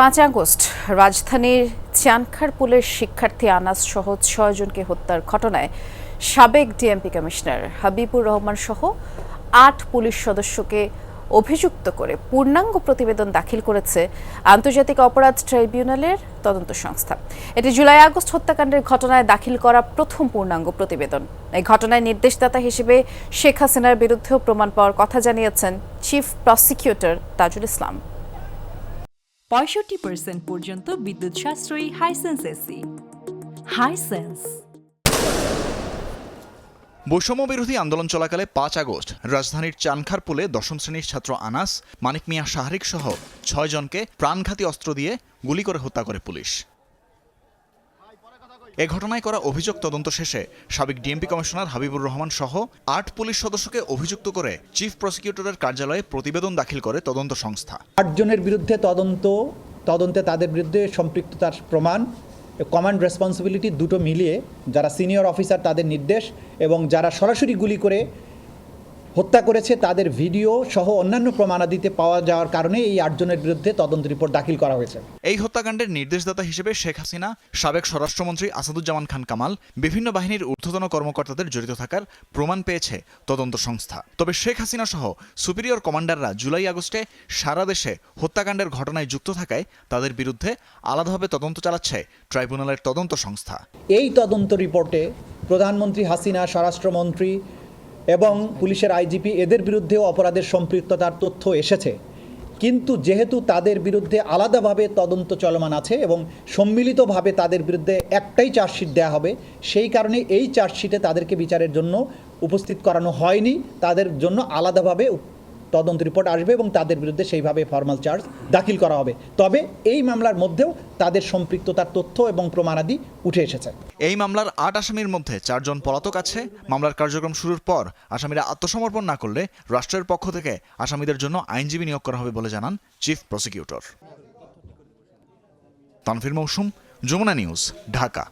পাঁচ আগস্ট রাজধানীর চানখার চানখারপুলের শিক্ষার্থী আনাস সহ ছয়জনকে হত্যার ঘটনায় সাবেক ডিএমপি কমিশনার হাবিবুর রহমান সহ আট পুলিশ সদস্যকে অভিযুক্ত করে পূর্ণাঙ্গ প্রতিবেদন দাখিল করেছে আন্তর্জাতিক অপরাধ ট্রাইব্যুনালের তদন্ত সংস্থা। এটি জুলাই আগস্ট হত্যাকাণ্ডের ঘটনায় দাখিল করা প্রথম পূর্ণাঙ্গ প্রতিবেদন। এই ঘটনায় নির্দেশদাতা হিসেবে শেখ হাসিনার বিরুদ্ধেও প্রমাণ পাওয়ার কথা জানিয়েছেন চিফ প্রসিকিউটর তাজুল ইসলাম। পঁয়ষট্টি পার্সেন্ট পর্যন্ত বিদ্যুৎ সাশ্রয়ী হাইসেন্স এসি হাইসেন্স বৈষম্য বিরোধী আন্দোলন চলাকালে পাঁচ আগস্ট রাজধানীর চানখার পুলে দশম শ্রেণির ছাত্র আনাস, মানিক মিয়া শাহরিক সহ ছয়জনকে প্রাণঘাতী অস্ত্র দিয়ে গুলি করে হত্যা করে পুলিশ। এ ঘটনায় করা অভিযোগ তদন্ত শেষে সাবেক ডিএমপি কমিশনার হাবিবুর রহমান সহ আট পুলিশ সদস্যকে অভিযুক্ত করে চিফ প্রসিকিউটরের কার্যালয়ে প্রতিবেদন দাখিল করে তদন্ত সংস্থা। আটজনের বিরুদ্ধে তদন্ত, তদন্তে তাদের বিরুদ্ধে সম্পৃক্ততার প্রমাণ কমান্ড রেসপন্সিবিলিটি দুটো মিলিয়ে যারা সিনিয়র অফিসার তাদের নির্দেশ এবং যারা সরাসরি গুলি করে হত্যা করেছে তাদের ভিডিও সহ অন্যান্য প্রমাণাদিতে পাওয়া যাওয়ার কারণে এই আটজনের বিরুদ্ধে তদন্ত রিপোর্ট দাখিল করা হয়েছে। এই হত্যাকাণ্ডের নির্দেশদাতা হিসেবে শেখ হাসিনা সাবেক স্বরাষ্ট্রমন্ত্রী আসাদুজ্জামান খান কামাল বিভিন্ন বাহিনীর ঊর্ধ্বতন কর্মকর্তাদের জড়িত থাকার প্রমাণ পেয়েছে তদন্ত সংস্থা। তবে শেখ হাসিনা সহ সুপিরিয়র কমান্ডাররা জুলাই আগস্টে সারা দেশে হত্যাকাণ্ডের ঘটনায় যুক্ত থাকায় তাদের বিরুদ্ধে আলাদাভাবে তদন্ত চালাচ্ছে ট্রাইব্যুনালের তদন্ত সংস্থা। এই তদন্ত রিপোর্টে প্রধানমন্ত্রী হাসিনা স্বরাষ্ট্রমন্ত্রী এবং পুলিশের আইজিপি এদের বিরুদ্ধেও অপরাধের সম্পৃক্ততার তথ্য এসেছে। কিন্তু যেহেতু তাদের বিরুদ্ধে আলাদাভাবে তদন্ত চলমান আছে এবং সম্মিলিতভাবে তাদের বিরুদ্ধে একটাই চার্জশিট দেওয়া হবে, সেই কারণে এই চার্জশিটে তাদেরকে বিচারের জন্য উপস্থিত করানো হয়নি। তাদের জন্য আলাদাভাবে তদন্ত রিপোর্ট আসবে এবং তাদের বিরুদ্ধে সেইভাবে ফর্মাল চার্জ দাখিল করা হবে। তবে এই মামলার মধ্যেও তাদের সম্পৃক্ততার তথ্য এবং প্রমাণাদি উঠে এসেছে। এই মামলার আট আসামির মধ্যে চারজন পলাতক আছে। মামলার কার্যক্রম শুরুর পর আসামিরা আত্মসমর্পণ না করলে রাষ্ট্রের পক্ষ থেকে আসামিদের জন্য আইনজীবী নিয়োগ করা হবে বলে জানান চিফ প্রসিকিউটর তানফির মৌসুম, যমুনা নিউজ, ঢাকা।